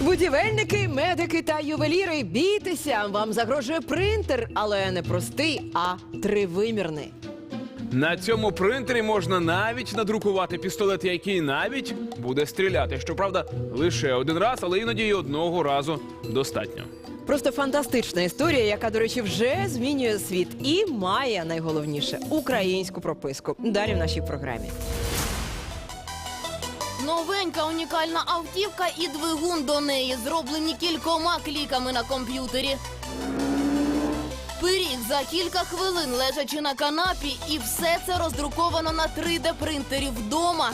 Будівельники, медики та ювеліри, бійтеся! Вам загрожує принтер, але не простий, а тривимірний. На цьому принтері можна навіть надрукувати пістолет, який навіть буде стріляти. Щоправда, лише один раз, але іноді й одного разу достатньо. Просто фантастична історія, яка, до речі, вже змінює світ і має найголовніше українську прописку. Далі в нашій програмі. Новенька унікальна автівка і двигун до неї зроблені кількома кліками на комп'ютері. Пиріг за кілька хвилин лежачи на канапі, і все це роздруковано на 3D-принтері вдома.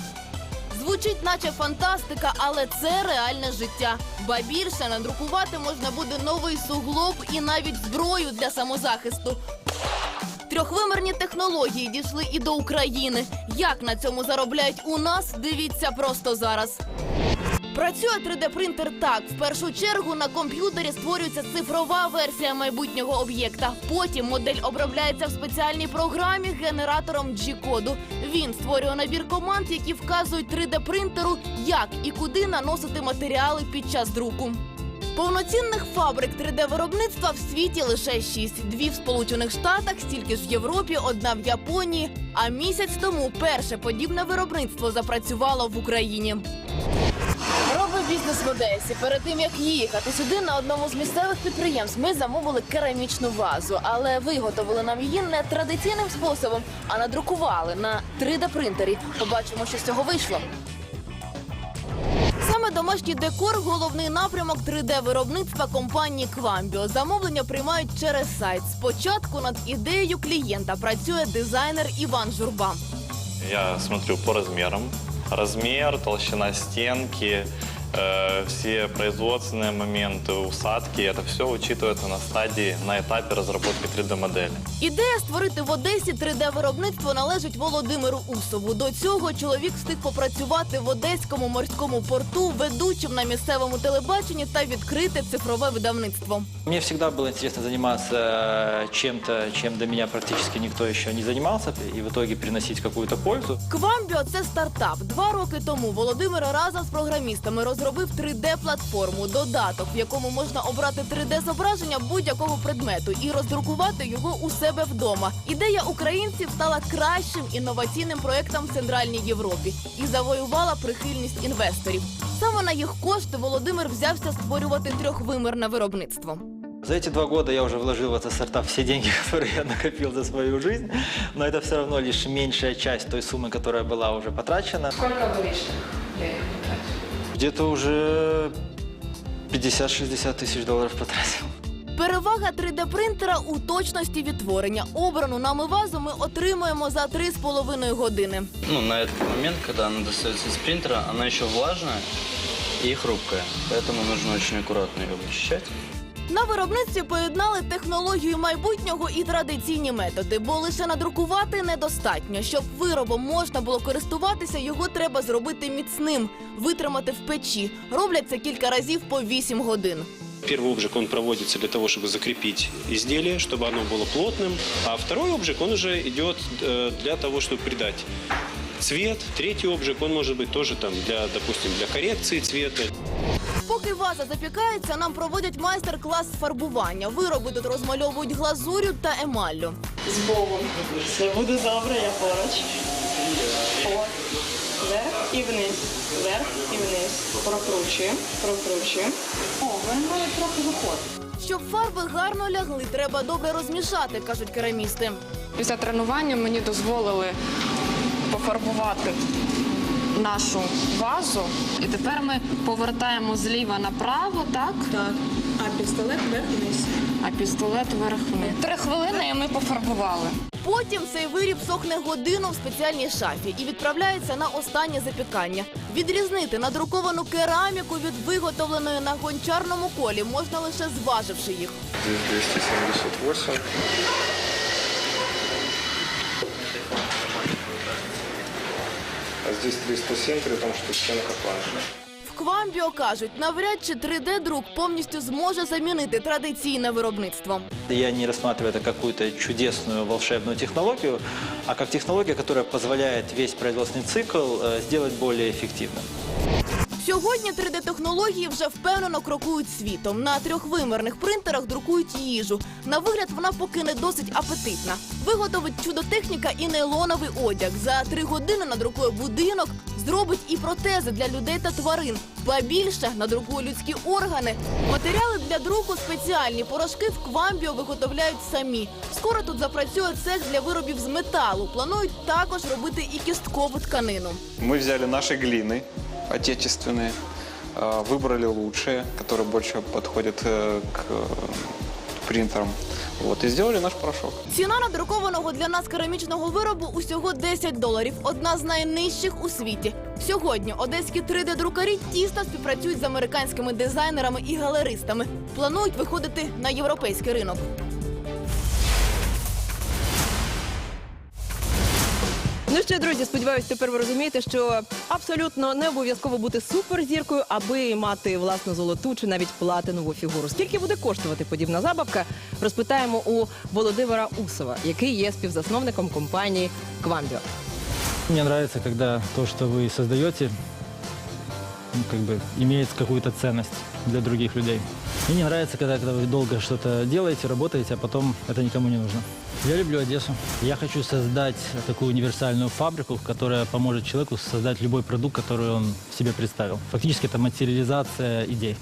Звучить, наче фантастика, але це реальне життя. Ба більше надрукувати можна буде новий суглоб і навіть зброю для самозахисту. Трьохвимірні технології дійшли і до України. Як на цьому заробляють у нас, дивіться просто зараз. Працює 3D-принтер так. В першу чергу на комп'ютері створюється цифрова версія майбутнього об'єкта. Потім модель обробляється в спеціальній програмі генератором G-коду. Він створює набір команд, які вказують 3D-принтеру, як і куди наносити матеріали під час друку. Повноцінних фабрик 3D-виробництва в світі лише шість. Дві в Сполучених Штатах, стільки ж в Європі, одна в Японії. А місяць тому перше подібне виробництво запрацювало в Україні. Робив бізнес в Одесі. Перед тим як їхати сюди на одному з місцевих підприємств, ми замовили керамічну вазу, але виготовили нам її не традиційним способом, а надрукували на 3D-принтері. Побачимо, що з цього вийшло. Саме домашній декор головний напрямок 3D-виробництва компанії Квамбіо. Замовлення приймають через сайт. Спочатку над ідеєю клієнта працює дизайнер Іван Журба. Я смотрю по розмірам. Размер, толщина стенки, э, все производственные моменты, усадки, это все учитывается на стадии, на этапе разработки 3D-модели. Ідея створити в Одесі 3D-виробництво належить Володимиру Усову. До цього чоловік встиг попрацювати в Одеському морському порту, ведучим на місцевому телебаченні та відкрити цифрове видавництво. Мне всегда было интересно заниматься э, чем-то, чем до меня практически никто еще не занимался, и в итоге приносить какую-то пользу. Квамбіо це стартап. Два роки тому Володимир разом з програмістами розробив 3D-платформу, додаток, в якому можна обрати 3D-зображення будь-якого предмету і роздрукувати його у себе вдома. Ідея українців стала кращим інноваційним проєктом в Центральній Європі і завоювала прихильність інвесторів. Саме на їх кошти Володимир взявся створювати трьохвимірне виробництво. За эти два года я уже вложил в этот стартап все деньги, которые я накопил за свою жизнь, но это все равно лишь меньшая часть той суммы, которая была уже потрачена. Сколько вы лишних денег потратили? Где-то уже 50-60 тысяч долларов потратил. Перевага 3D-принтера у точності відтворення. Обрану нами вазу ми отримуємо за 3,5 години. ну, на этот момент, когда она достается из принтера, она еще влажная и хрупкая. Поэтому нужно очень аккуратно ее вычищать. На виробництві поєднали технологію майбутнього і традиційні методи, бо лише надрукувати недостатньо. Щоб виробом можна було користуватися, його треба зробити міцним, витримати в печі. Роблять це кілька разів по 8 годин. Первый обжиг, он проводится для того, чтобы закрепить изделие, чтобы оно было плотным. А второй обжиг, он уже идет э, для того, чтобы придать цвет. Третий обжиг, он может быть тоже там для, допустим, для коррекции цвета. Поки ваза запікається, нам проводять майстер-клас з фарбування. Вироби тут розмальовують глазурю та емаллю. З Богом. Все буде добре, я поруч. О, вверх і вниз. Вверх і вниз. Прокручуємо, прокручуємо. О, ви навіть трохи виходить. Щоб фарби гарно лягли, треба добре розмішати, кажуть керамісти. Після тренування мені дозволили пофарбувати нашу вазу. І тепер ми повертаємо зліва направо, так? Так. А пістолет вверх-вниз. А пістолет вверх вниз. Три хвилини і ми пофарбували. Потім цей виріб сохне годину в спеціальній шафі і відправляється на останнє запікання. Відрізнити надруковану кераміку від виготовленої на гончарному колі можна лише зваживши їх. 278. здесь 307, при том, что стенка планшет. В Квамбіо кажуть, навряд чи 3D-друк повністю зможе замінити традиційне виробництво. Я не рассматриваю это какую-то чудесную волшебную технологию, а как технология, которая позволяет весь производственный цикл э, сделать более эффективным. Сьогодні 3D-технології вже впевнено крокують світом. На трьохвимірних принтерах друкують їжу. На вигляд вона поки не досить апетитна. Виготовить чудотехніка і нейлоновий одяг. За три години надрукує будинок, зробить і протези для людей та тварин. Ба більше надрукує людські органи. Матеріали для друку спеціальні порошки в Квамбіо виготовляють самі. Скоро тут запрацює цех для виробів з металу. Планують також робити і кісткову тканину. Мы взяли наши глины отечественные, э, выбрали лучшие, которые больше подходят э, к э, принтерам. Вот, и сделали наш порошок. Ціна надрукованого для нас керамічного виробу усього 10 доларів, одна з найнижчих у світі. Сьогодні одеські 3D-друкарі тісно співпрацюють з американськими дизайнерами і галеристами. Планують виходити на європейський ринок. Ну що, друзі, сподіваюся, тепер ви розумієте, що абсолютно не обов'язково бути суперзіркою, аби мати власну золоту чи навіть платинову фігуру. Скільки буде коштувати подібна забавка? Розпитаємо у Володимира Усова, який є співзасновником компанії Квамбіо. Мне нравится, когда то, что вы создаете, ну, как бы какую-то ценность для других людей. Мне не нравится, когда, когда вы долго что-то делаете, работаете, а потом это никому не нужно. Я люблю Одессу. Я хочу создать такую универсальную фабрику, которая поможет человеку создать любой продукт, который он себе представил. Фактически это материализация идей.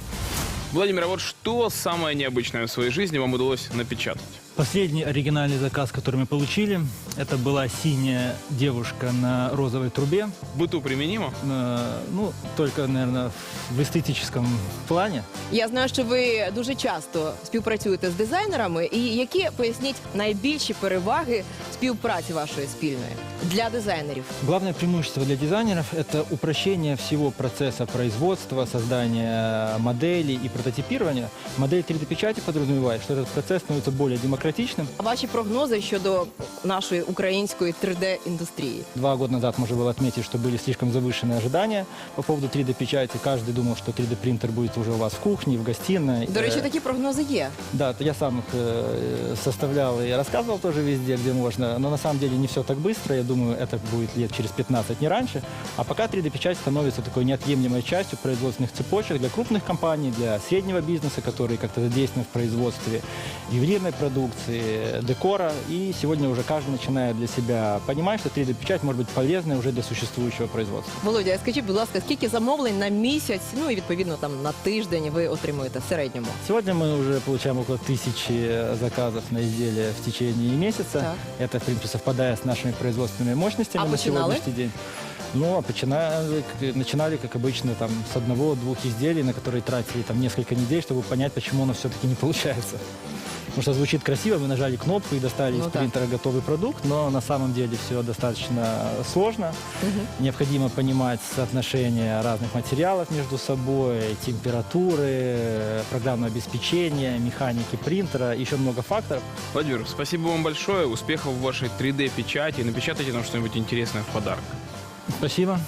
Владимир, а вот что самое необычное в своей жизни вам удалось напечатать? Последний оригинальный заказ, который мы получили, это была синяя девушка на розовой трубе. В быту применимо? Э, Ну, только, наверное, в эстетическом плане. Я знаю, що ви дуже часто співпрацюєте з дизайнерами. І які поясніть найбільші переваги співпраці вашої спільної для дизайнерів? Главное преимущество для дизайнеров – это упрощение всего процесса производства, создания моделей и прототипирования. Модель 3D-печати подразумевает, что этот процесс становится более демократичным. Ваші прогнози щодо нашої української 3D-індустрії? Два года назад можно было отметить, что были слишком завышенные ожидания по поводу 3D-печати. Каждый думал, что 3D-принтер будет уже у вас в кухне, в гостиной. До речі, Э, такі прогнози є. Да, то я сам их э, составлял и рассказывал тоже везде, где можно. Но на самом деле не все так быстро. Я думаю, это будет лет через 15, не раньше. А пока 3D-печать становится такой неотъемлемой частью производственных цепочек для крупных компаний, для среднего бизнеса, которые как-то задействованы в производстве ювелирной продукции, декора. И сегодня уже каждый начинает для себя понимать, что 3D-печать может быть полезной уже для существующего производства. Володя, а скажіть, будь ласка, скільки замовлень на місяць, ну і відповідно там на тиждень ви отримуєте в середньому? Сегодня мы уже получаем около тысячи заказов на изделия в течение месяца. Так. Это, в принципе, совпадая с нашими производственными мощностями А на начинали? сегодняшний день. Ну, а починали, как- начинали, как обычно, там, с одного-двух изделий, на которые тратили там несколько недель, чтобы понять, почему оно все-таки не получается. Потому что звучит красиво, мы нажали кнопку и достали Ну из да. принтера готовый продукт, но на самом деле все достаточно сложно. Необходимо понимать соотношение разных материалов между собой, температуры, программное обеспечение, механики принтера, еще много факторов. Владимир, спасибо вам большое. Успехов в вашей 3D-печати. Напечатайте нам что-нибудь интересное в подарок. Спасибо.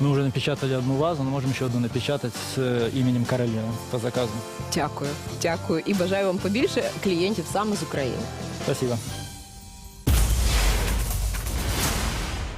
Мы уже напечатали одну вазу, но можем еще одну напечатать с э, именем Каролины по заказу. Дякую, дякую і бажаю вам побільше клієнтів саме з України. Спасибо.